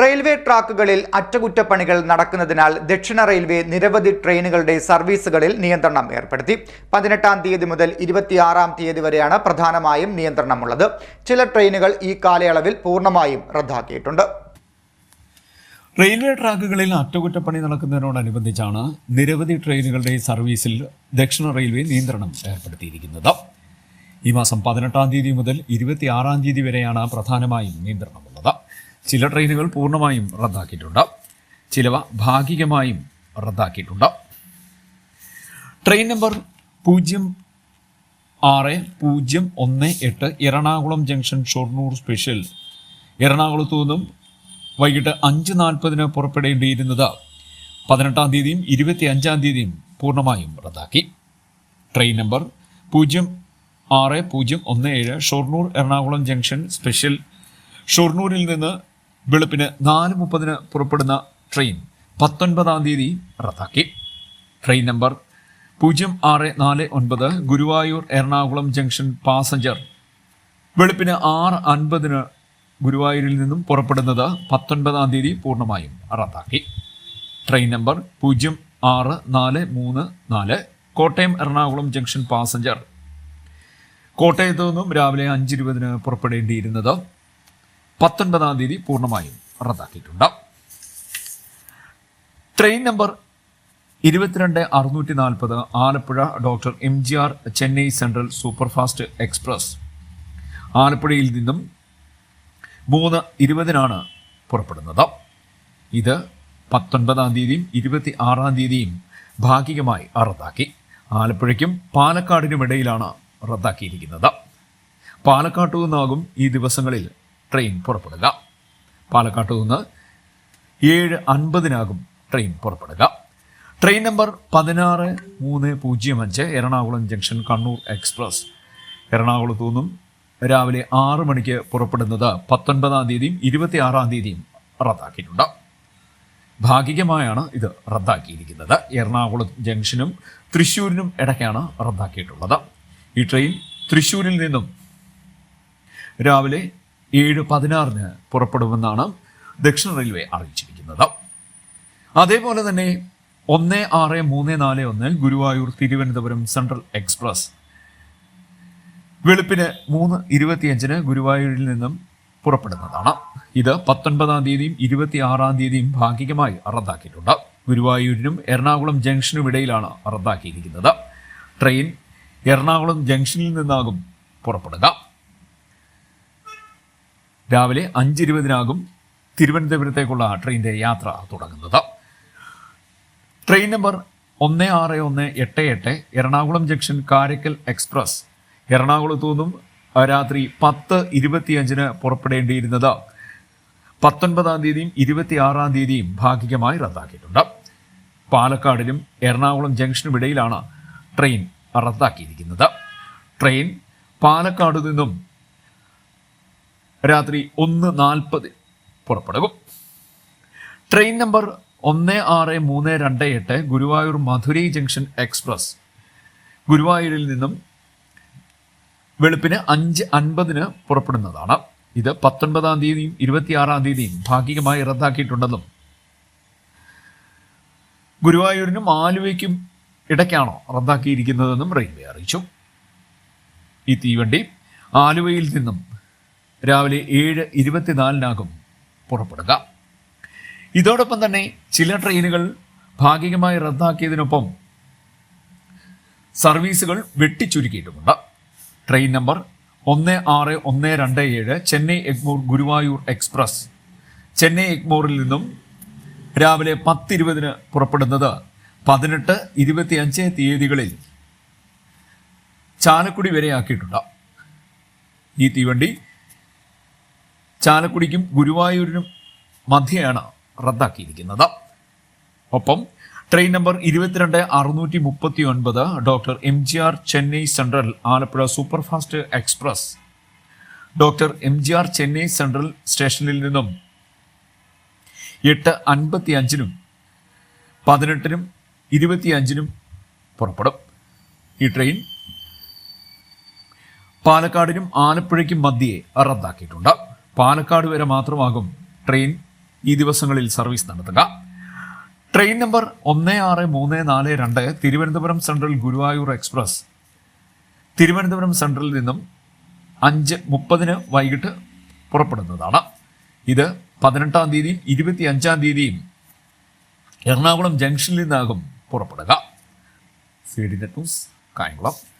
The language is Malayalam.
റെയിൽവേ ട്രാക്കുകളിൽ അറ്റകുറ്റപ്പണികൾ നടക്കുന്നതിനാൽ ദക്ഷിണ റെയിൽവേ നിരവധി ട്രെയിനുകളുടെ സർവീസുകളിൽ നിയന്ത്രണം ഏർപ്പെടുത്തി. പതിനെട്ടാം തീയതി മുതൽ ഇരുപത്തിയാറാം തീയതി വരെയാണ് പ്രധാനമായും നിയന്ത്രണമുള്ളത്. ചില ട്രെയിനുകൾ ഈ കാലയളവിൽ പൂർണമായും റദ്ദാക്കിയിട്ടുണ്ട്. റെയിൽവേ ട്രാക്കുകളിൽ അറ്റകുറ്റപ്പണി നടക്കുന്നതിനോടനുബന്ധിച്ചാണ് നിരവധി ട്രെയിനുകളുടെ സർവീസിൽ ദക്ഷിണ റെയിൽവേ നിയന്ത്രണം ഏർപ്പെടുത്തിയിരിക്കുന്നത്. ഈ മാസം പതിനെട്ടാം തീയതി മുതൽ ഇരുപത്തിയാറാം തീയതി വരെയാണ് പ്രധാനമായും നിയന്ത്രണമുള്ളത്. ചില ട്രെയിനുകൾ പൂർണമായും റദ്ദാക്കിയിട്ടുണ്ട്. ചിലവ ഭാഗികമായും റദ്ദാക്കിയിട്ടുണ്ട്. ട്രെയിൻ നമ്പർ പൂജ്യം ആറ് പൂജ്യം ഒന്ന് എട്ട് എറണാകുളം ജംഗ്ഷൻ ഷൊർണൂർ സ്പെഷ്യൽ. എറണാകുളത്തു നിന്നും വൈകിട്ട് അഞ്ച് നാൽപ്പതിന് പുറപ്പെടേണ്ടിയിരുന്നത് പതിനെട്ടാം തീയതിയും ഇരുപത്തി അഞ്ചാം തീയതിയും പൂർണമായും റദ്ദാക്കി. ട്രെയിൻ നമ്പർ പൂജ്യം ആറ് പൂജ്യം ഒന്ന് ഏഴ് ഷൊർണൂർ എറണാകുളം ജംഗ്ഷൻ സ്പെഷ്യൽ. ഷൊർണൂരിൽ നിന്ന് വെളുപ്പിന് നാല് മുപ്പതിന് പുറപ്പെടുന്ന ട്രെയിൻ പത്തൊൻപതാം തീയതി റദ്ദാക്കി. ട്രെയിൻ നമ്പർ പൂജ്യം ആറ് നാല് ഒൻപത് ഗുരുവായൂർ എറണാകുളം ജംഗ്ഷൻ പാസഞ്ചർ വെളുപ്പിന് ആറ് അൻപതിന് ഗുരുവായൂരിൽ നിന്നും പുറപ്പെടുന്നത് പത്തൊൻപതാം തീയതി പൂർണമായും റദ്ദാക്കി. ട്രെയിൻ നമ്പർ പൂജ്യം ആറ് നാല് മൂന്ന് നാല് കോട്ടയം എറണാകുളം ജംഗ്ഷൻ പാസഞ്ചർ കോട്ടയത്തു നിന്നും രാവിലെ അഞ്ചിരുപതിന് പുറപ്പെടേണ്ടിയിരുന്നത് പത്തൊൻപതാം തീയതി പൂർണമായും റദ്ദാക്കിയിട്ടുണ്ട്. ട്രെയിൻ നമ്പർ ഇരുപത്തിരണ്ട് അറുന്നൂറ്റി നാൽപ്പത് Alappuzha doctor M G R Chennai central superfast express. ആലപ്പുഴയിൽ നിന്നും മൂന്ന് ഇരുപതിനാണ് പുറപ്പെടുന്നത്. ഇത് പത്തൊൻപതാം തീയതിയും ഇരുപത്തി ആറാം തീയതിയും ഭാഗികമായി റദ്ദാക്കി. ആലപ്പുഴയ്ക്കും പാലക്കാടിനുമിടയിലാണ് റദ്ദാക്കിയിരിക്കുന്നത്. പാലക്കാട്ടു നിന്നാകും ഈ ദിവസങ്ങളിൽ ട്രെയിൻ പുറപ്പെടുക. പാലക്കാട്ടു നിന്ന് ഏഴ് അൻപതിനാകും ട്രെയിൻ പുറപ്പെടുക. ട്രെയിൻ നമ്പർ പതിനാറ് മൂന്ന് പൂജ്യം അഞ്ച് എറണാകുളം ജംഗ്ഷൻ കണ്ണൂർ എക്സ്പ്രസ്. എറണാകുളത്തു നിന്നും രാവിലെ ആറ് മണിക്ക് പുറപ്പെടുന്നത് പത്തൊൻപതാം തീയതിയും ഇരുപത്തിയാറാം തീയതിയും റദ്ദാക്കിയിട്ടുണ്ട്. ഭാഗികമായാണ് ഇത് റദ്ദാക്കിയിരിക്കുന്നത്. എറണാകുളം ജംഗ്ഷനും തൃശ്ശൂരിനും ഇടയ്ക്കാണ് റദ്ദാക്കിയിട്ടുള്ളത്. ഈ ട്രെയിൻ തൃശ്ശൂരിൽ നിന്നും രാവിലെ ഏഴ് പതിനാറിന് പുറപ്പെടുമെന്നാണ് ദക്ഷിണ റെയിൽവേ അറിയിച്ചിരിക്കുന്നത്. അതേപോലെ തന്നെ ഒന്ന് ആറ് മൂന്ന് നാല് ഒന്ന് ഗുരുവായൂർ തിരുവനന്തപുരം സെൻട്രൽ എക്സ്പ്രസ് വെളുപ്പിന് മൂന്ന് ഇരുപത്തിയഞ്ചിന് ഗുരുവായൂരിൽ നിന്നും പുറപ്പെടുന്നതാണ്. ഇത് പത്തൊൻപതാം തീയതിയും ഇരുപത്തി ആറാം തീയതിയും ഭാഗികമായി റദ്ദാക്കിയിട്ടുണ്ട്. ഗുരുവായൂരിനും എറണാകുളം ജംഗ്ഷനും ഇടയിലാണ് റദ്ദാക്കിയിരിക്കുന്നത്. ട്രെയിൻ എറണാകുളം ജംഗ്ഷനിൽ നിന്നാകും പുറപ്പെടുക. രാവിലെ അഞ്ചിരുപതിനാകും തിരുവനന്തപുരത്തേക്കുള്ള ട്രെയിന്റെ യാത്ര തുടങ്ങുന്നത്. ട്രെയിൻ നമ്പർ ഒന്ന് ആറ് ഒന്ന് എട്ട് എട്ട് എറണാകുളം ജംഗ്ഷൻ കാരക്കൽ എക്സ്പ്രസ്. എറണാകുളത്തു നിന്നും രാത്രി പത്ത് ഇരുപത്തിയഞ്ചിന് പുറപ്പെടേണ്ടിയിരുന്നത്. പത്തൊൻപതാം തീയതിയും ഇരുപത്തിയാറാം തീയതിയും ഭാഗികമായി റദ്ദാക്കിയിട്ടുണ്ട്. പാലക്കാടിലും എറണാകുളം ജംഗ്ഷനും ഇടയിലാണ് ട്രെയിൻ റദ്ദാക്കിയിരിക്കുന്നത്. ട്രെയിൻ പാലക്കാട് നിന്നും രാത്രി ഒന്ന് നാൽപ്പതിൽ പുറപ്പെടും. ട്രെയിൻ നമ്പർ ഒന്ന് ആറ് മൂന്ന് രണ്ട് എട്ട് ഗുരുവായൂർ മധുരൈ ജംഗ്ഷൻ എക്സ്പ്രസ്. ഗുരുവായൂരിൽ നിന്നും വെളുപ്പിന് അഞ്ച് അൻപതിന് പുറപ്പെടുന്നതാണ്. ഇത് പത്തൊൻപതാം തീയതിയും ഇരുപത്തിയാറാം തീയതിയും ഭാഗികമായി റദ്ദാക്കിയിട്ടുണ്ടെന്നും ഗുരുവായൂരിനും ആലുവയ്ക്കും ഇടയ്ക്കാണോ റദ്ദാക്കിയിരിക്കുന്നതെന്നും റെയിൽവേ അറിയിച്ചു. ഈ തീവണ്ടി ആലുവയിൽ നിന്നും രാവിലെ ഏഴ് ഇരുപത്തിനാലിനാകും പുറപ്പെടുക. ഇതോടൊപ്പം തന്നെ ചില ട്രെയിനുകൾ ഭാഗികമായി റദ്ദാക്കിയതിനൊപ്പം സർവീസുകൾ വെട്ടിച്ചുരുക്കിയിട്ടുമുണ്ട്. ട്രെയിൻ നമ്പർ ഒന്ന് ആറ് ഒന്ന് രണ്ട് ഏഴ് ചെന്നൈ എഗ്മോർ ഗുരുവായൂർ എക്സ്പ്രസ്. ചെന്നൈ എഗ്മോറിൽ നിന്നും രാവിലെ പത്തിരുപതിന് പുറപ്പെടുന്നത് പതിനെട്ട് ഇരുപത്തിയഞ്ച് തീയതികളിൽ ചാലക്കുടി വരെ ആക്കിയിട്ടുണ്ട്. ഈ തീവണ്ടി ചാലക്കുടിക്കും ഗുരുവായൂരിനും മധ്യയാണ് റദ്ദാക്കിയിരിക്കുന്നത്. ഒപ്പം ട്രെയിൻ നമ്പർ ഇരുപത്തിരണ്ട് അറുന്നൂറ്റി മുപ്പത്തി ഒൻപത് doctor M G R Chennai central Alappuzha superfast express doctor M G R Chennai central സ്റ്റേഷനിൽ നിന്നും എട്ട് അൻപത്തി അഞ്ചിനും പതിനെട്ടിനും ഇരുപത്തിയഞ്ചിനും പുറപ്പെടും. ഈ ട്രെയിൻ പാലക്കാടിനും ആലപ്പുഴയ്ക്കും മധ്യേ റദ്ദാക്കിയിട്ടുണ്ട്. പാലക്കാട് വരെ മാത്രമാകും ട്രെയിൻ ഈ ദിവസങ്ങളിൽ സർവീസ് നടത്തുക. ട്രെയിൻ നമ്പർ ഒന്ന് ആറ് മൂന്ന് നാല് രണ്ട് തിരുവനന്തപുരം സെൻട്രൽ ഗുരുവായൂർ എക്സ്പ്രസ്. തിരുവനന്തപുരം സെൻട്രലിൽ നിന്നും അഞ്ച് മുപ്പതിന് വൈകിട്ട് പുറപ്പെടുന്നതാണ്. ഇത് പതിനെട്ടാം തീയതിയും ഇരുപത്തി അഞ്ചാം തീയതിയും എറണാകുളം ജംഗ്ഷനിൽ നിന്നാകും പുറപ്പെടുക. C D net news Kayamkulam.